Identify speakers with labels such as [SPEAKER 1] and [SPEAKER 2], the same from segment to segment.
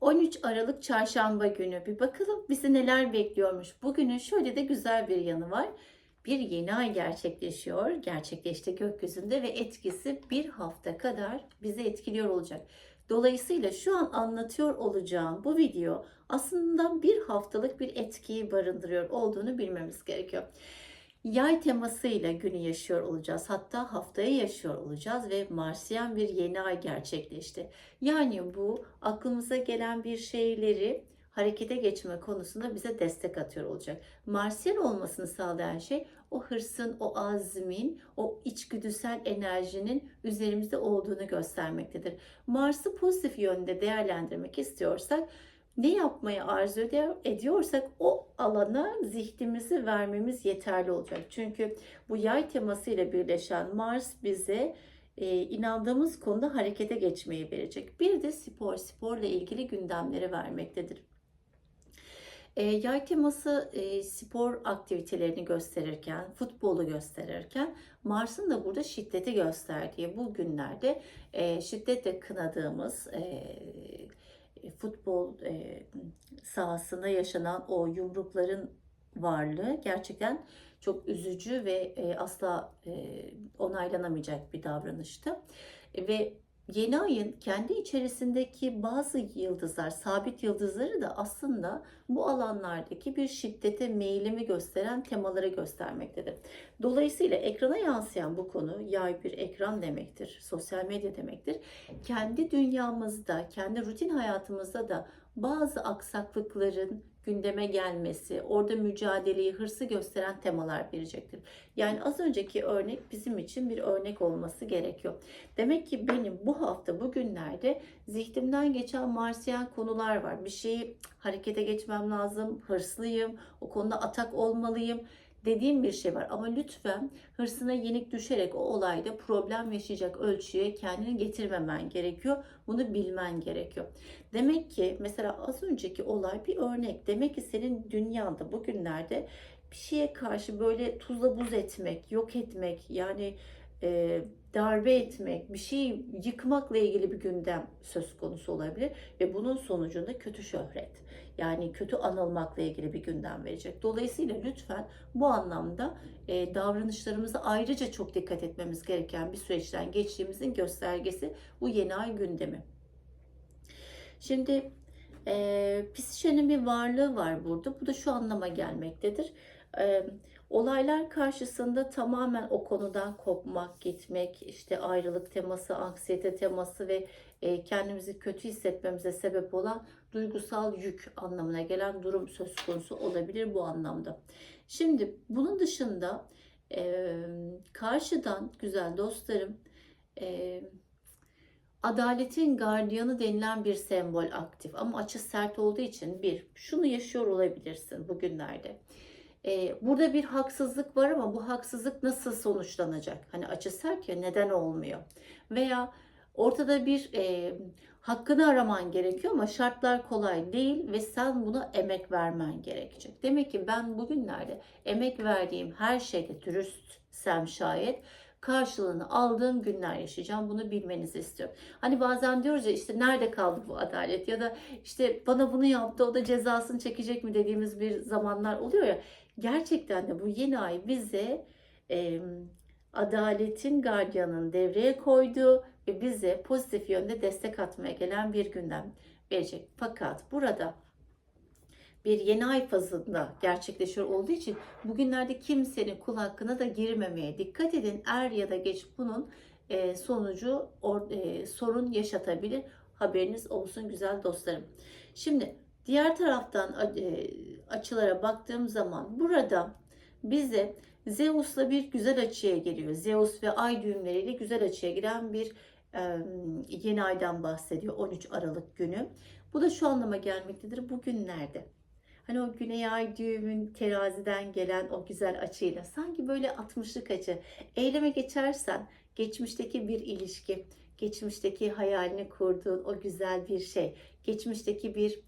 [SPEAKER 1] 13 Aralık Çarşamba günü bir bakalım bizi neler bekliyormuş. Bugünün şöyle de güzel bir yanı var. Bir yeni ay gerçekleşiyor. Gerçekleşti gökyüzünde ve etkisi bir hafta kadar bizi etkiliyor olacak. Dolayısıyla şu an anlatıyor olacağım bu video aslında bir haftalık bir etkiyi barındırıyor olduğunu bilmemiz gerekiyor. Yay temasıyla günü yaşıyor olacağız. Hatta haftayı yaşıyor olacağız ve Marsiyen bir yeni ay gerçekleşti. Yani bu aklımıza gelen bir şeyleri harekete geçme konusunda bize destek atıyor olacak. Marsiyen olmasını sağlayan şey o hırsın, o azmin, o içgüdüsel enerjinin üzerimizde olduğunu göstermektedir. Mars'ı pozitif yönde değerlendirmek istiyorsak ne yapmayı arzu ediyorsak o alana zihnimizi vermemiz yeterli olacak. Çünkü bu yay temasıyla birleşen Mars bize e, inandığımız konuda harekete geçmeyi verecek. Bir de spor, sporla ilgili gündemleri vermektedir. E, yay teması e, spor aktivitelerini gösterirken, futbolu gösterirken Mars'ın da burada şiddeti gösterdiği bu günlerde e, şiddetle kınadığımız e, futbol e, sahasında yaşanan o yumrukların varlığı gerçekten çok üzücü ve e, asla e, onaylanamayacak bir davranıştı. E, ve yeni ayın kendi içerisindeki bazı yıldızlar, sabit yıldızları da aslında bu alanlardaki bir şiddete meyilimi gösteren temaları göstermektedir. Dolayısıyla ekrana yansıyan bu konu yay bir ekran demektir, sosyal medya demektir. Kendi dünyamızda, kendi rutin hayatımızda da bazı aksaklıkların gündeme gelmesi, orada mücadeleyi, hırsı gösteren temalar verecektir. Yani az önceki örnek bizim için bir örnek olması gerekiyor. Demek ki benim bu hafta bugünlerde zihnimden geçen Marsiyen konular var. Bir şeyi harekete geçmem lazım, hırslıyım, o konuda atak olmalıyım dediğim bir şey var. Ama lütfen hırsına yenik düşerek o olayda problem yaşayacak ölçüye kendini getirmemen gerekiyor. Bunu bilmen gerekiyor. Demek ki mesela az önceki olay bir örnek. Demek ki senin dünyanda bugünlerde bir şeye karşı böyle tuzla buz etmek, yok etmek yani e, darbe etmek, bir şeyi yıkmakla ilgili bir gündem söz konusu olabilir ve bunun sonucunda kötü şöhret yani kötü anılmakla ilgili bir gündem verecek. Dolayısıyla lütfen bu anlamda e, davranışlarımıza ayrıca çok dikkat etmemiz gereken bir süreçten geçtiğimizin göstergesi bu yeni ay gündemi. Şimdi e, psişenin bir varlığı var burada. Bu da şu anlama gelmektedir. E, olaylar karşısında tamamen o konudan kopmak, gitmek, işte ayrılık teması, anksiyete teması ve e, kendimizi kötü hissetmemize sebep olan duygusal yük anlamına gelen durum söz konusu olabilir bu anlamda. Şimdi bunun dışında e, karşıdan güzel dostlarım e, adaletin gardiyanı denilen bir sembol aktif ama açı sert olduğu için bir şunu yaşıyor olabilirsin bugünlerde. Ee, burada bir haksızlık var ama bu haksızlık nasıl sonuçlanacak? Hani açı sert ya neden olmuyor? Veya ortada bir e, hakkını araman gerekiyor ama şartlar kolay değil ve sen buna emek vermen gerekecek. Demek ki ben bugünlerde emek verdiğim her şeyde dürüstsem şayet karşılığını aldığım günler yaşayacağım. Bunu bilmenizi istiyorum. Hani bazen diyoruz ya işte nerede kaldı bu adalet ya da işte bana bunu yaptı o da cezasını çekecek mi dediğimiz bir zamanlar oluyor ya. Gerçekten de bu yeni ay bize e, adaletin gardiyanın devreye koyduğu ve bize pozitif yönde destek atmaya gelen bir gündem verecek. Fakat burada bir yeni ay fazında gerçekleşiyor olduğu için bugünlerde kimsenin kul hakkına da girmemeye dikkat edin. Er ya da geç bunun e, sonucu e, sorun yaşatabilir. Haberiniz olsun güzel dostlarım. Şimdi diğer taraftan e, açılara baktığım zaman burada bize Zeus'la bir güzel açıya geliyor. Zeus ve ay düğümleriyle güzel açıya giren bir yeni aydan bahsediyor 13 Aralık günü. Bu da şu anlama gelmektedir. Bugünlerde Hani o güney ay düğümün teraziden gelen o güzel açıyla sanki böyle 60'lık açı. Eyleme geçersen geçmişteki bir ilişki, geçmişteki hayalini kurduğun o güzel bir şey, geçmişteki bir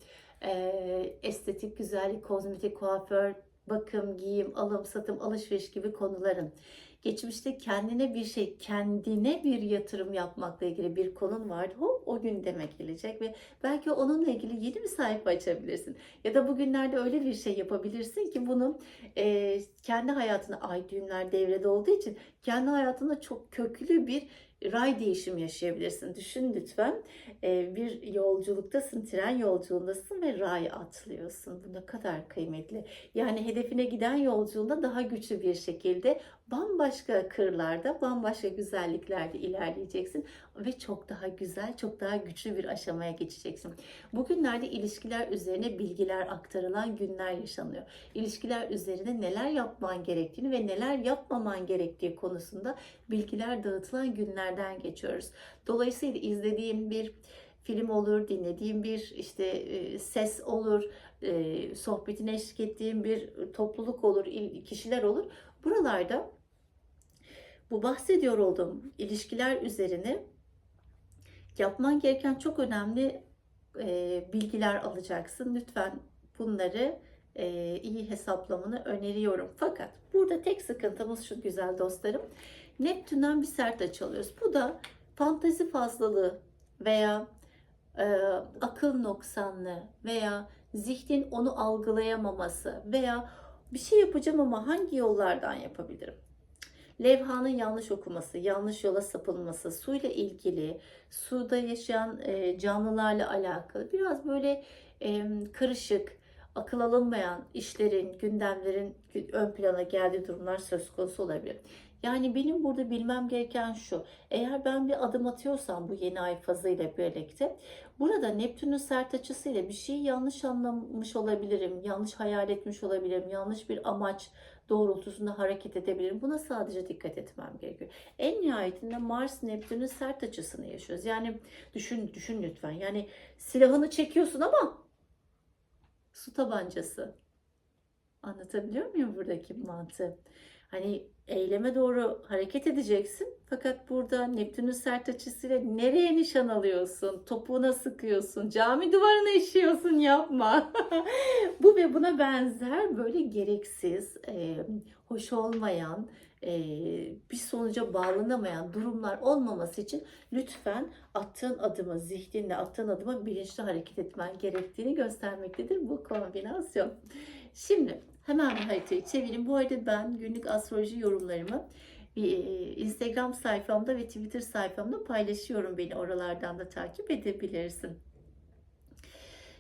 [SPEAKER 1] e, estetik güzellik, kozmetik, kuaför, bakım, giyim, alım, satım, alışveriş gibi konuların geçmişte kendine bir şey, kendine bir yatırım yapmakla ilgili bir konun vardı. Hop o gündeme gelecek ve belki onunla ilgili yeni bir sayfa açabilirsin. Ya da bugünlerde öyle bir şey yapabilirsin ki bunu e, kendi hayatına ay düğümler devrede olduğu için kendi hayatında çok köklü bir ray değişimi yaşayabilirsin. Düşün lütfen e, bir yolculuktasın, tren yolculuğundasın ve ray atlıyorsun. Bu ne kadar kıymetli. Yani hedefine giden yolculuğunda daha güçlü bir şekilde bambaşka kırlarda, bambaşka güzelliklerde ilerleyeceksin ve çok daha güzel, çok daha güçlü bir aşamaya geçeceksin. Bugünlerde ilişkiler üzerine bilgiler aktarılan günler yaşanıyor. İlişkiler üzerine neler yapman gerektiğini ve neler yapmaman gerektiği konusunda bilgiler dağıtılan günlerden geçiyoruz. Dolayısıyla izlediğim bir film olur, dinlediğim bir işte e, ses olur, e, sohbetine eşlik ettiğim bir topluluk olur, il- kişiler olur. Buralarda bu bahsediyor olduğum ilişkiler üzerine yapman gereken çok önemli e, bilgiler alacaksın. Lütfen bunları e, iyi hesaplamanı öneriyorum. Fakat burada tek sıkıntımız şu güzel dostlarım. Neptün'den bir sert açı alıyoruz. Bu da fantezi fazlalığı veya e, akıl noksanlığı veya zihnin onu algılayamaması veya bir şey yapacağım ama hangi yollardan yapabilirim? Levhanın yanlış okuması, yanlış yola sapılması, suyla ilgili, suda yaşayan e, canlılarla alakalı biraz böyle e, karışık, akıl alınmayan işlerin, gündemlerin ön plana geldiği durumlar söz konusu olabilir. Yani benim burada bilmem gereken şu. Eğer ben bir adım atıyorsam bu yeni ay fazıyla birlikte burada Neptün'ün sert açısıyla bir şeyi yanlış anlamış olabilirim, yanlış hayal etmiş olabilirim, yanlış bir amaç doğrultusunda hareket edebilirim. Buna sadece dikkat etmem gerekiyor. En nihayetinde Mars Neptün'ün sert açısını yaşıyoruz. Yani düşün düşün lütfen. Yani silahını çekiyorsun ama su tabancası. Anlatabiliyor muyum buradaki mantığı? Hani eyleme doğru hareket edeceksin. Fakat burada Neptün'ün sert açısıyla nereye nişan alıyorsun? Topuğuna sıkıyorsun. Cami duvarına işiyorsun yapma. Bu ve buna benzer böyle gereksiz, e, hoş olmayan, e, bir sonuca bağlanamayan durumlar olmaması için lütfen attığın adımı, zihninle attığın adımı bilinçli hareket etmen gerektiğini göstermektedir bu kombinasyon. Şimdi hemen bir haritayı çevireyim. Bu arada ben günlük astroloji yorumlarımı e, Instagram sayfamda ve Twitter sayfamda paylaşıyorum. Beni oralardan da takip edebilirsin.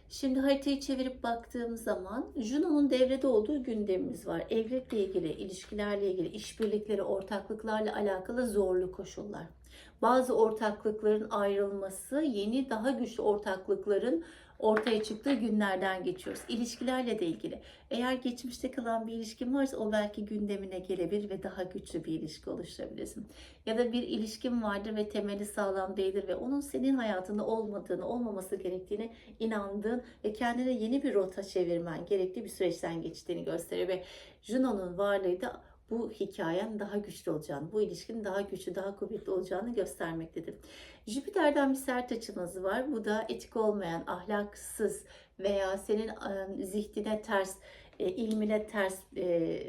[SPEAKER 1] Şimdi haritayı çevirip baktığım zaman Juno'nun devrede olduğu gündemimiz var. Evlilikle ilgili, ilişkilerle ilgili, işbirlikleri, ortaklıklarla alakalı zorlu koşullar. Bazı ortaklıkların ayrılması, yeni daha güçlü ortaklıkların ortaya çıktığı günlerden geçiyoruz. İlişkilerle de ilgili. Eğer geçmişte kalan bir ilişkin varsa o belki gündemine gelebilir ve daha güçlü bir ilişki oluşturabilirsin. Ya da bir ilişkin vardır ve temeli sağlam değildir ve onun senin hayatında olmadığını, olmaması gerektiğini inandığın ve kendine yeni bir rota çevirmen gerektiği bir süreçten geçtiğini gösterir ve Juno'nun varlığı da bu hikayen daha güçlü olacağını, bu ilişkinin daha güçlü, daha kuvvetli olacağını göstermektedir. Jüpiter'den bir sert açımız var. Bu da etik olmayan, ahlaksız veya senin zihnine ters, e, ilmine ters, e,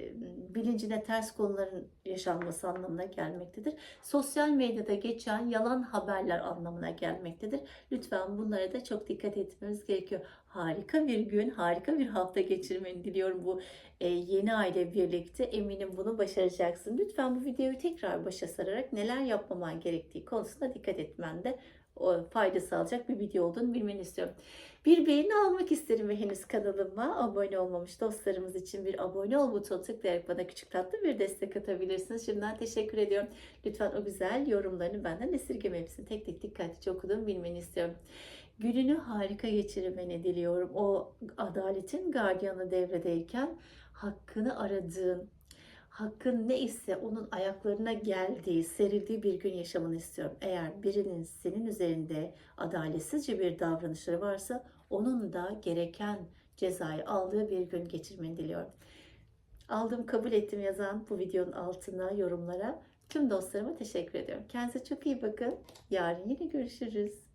[SPEAKER 1] bilincine ters konuların yaşanması anlamına gelmektedir. Sosyal medyada geçen yalan haberler anlamına gelmektedir. Lütfen bunlara da çok dikkat etmemiz gerekiyor. Harika bir gün, harika bir hafta geçirmeni diliyorum bu e, yeni aile birlikte. Eminim bunu başaracaksın. Lütfen bu videoyu tekrar başa sararak neler yapmaman gerektiği konusunda dikkat etmen de o fayda sağlayacak bir video olduğunu bilmeni istiyorum. Bir beğeni almak isterim ve henüz kanalıma abone olmamış dostlarımız için bir abone ol butonu tıklayarak bana küçük tatlı bir destek atabilirsiniz. Şimdiden teşekkür ediyorum. Lütfen o güzel yorumlarını benden esirgeme hepsini tek tek dikkatlice okuduğumu bilmeni istiyorum. Gününü harika geçirmeni diliyorum. O adaletin gardiyanı devredeyken hakkını aradığın, hakkın ne ise onun ayaklarına geldiği, serildiği bir gün yaşamanı istiyorum. Eğer birinin senin üzerinde adaletsizce bir davranışları varsa onun da gereken cezayı aldığı bir gün geçirmeni diliyorum. Aldım, kabul ettim yazan bu videonun altına, yorumlara tüm dostlarıma teşekkür ediyorum. Kendinize çok iyi bakın. Yarın yine görüşürüz.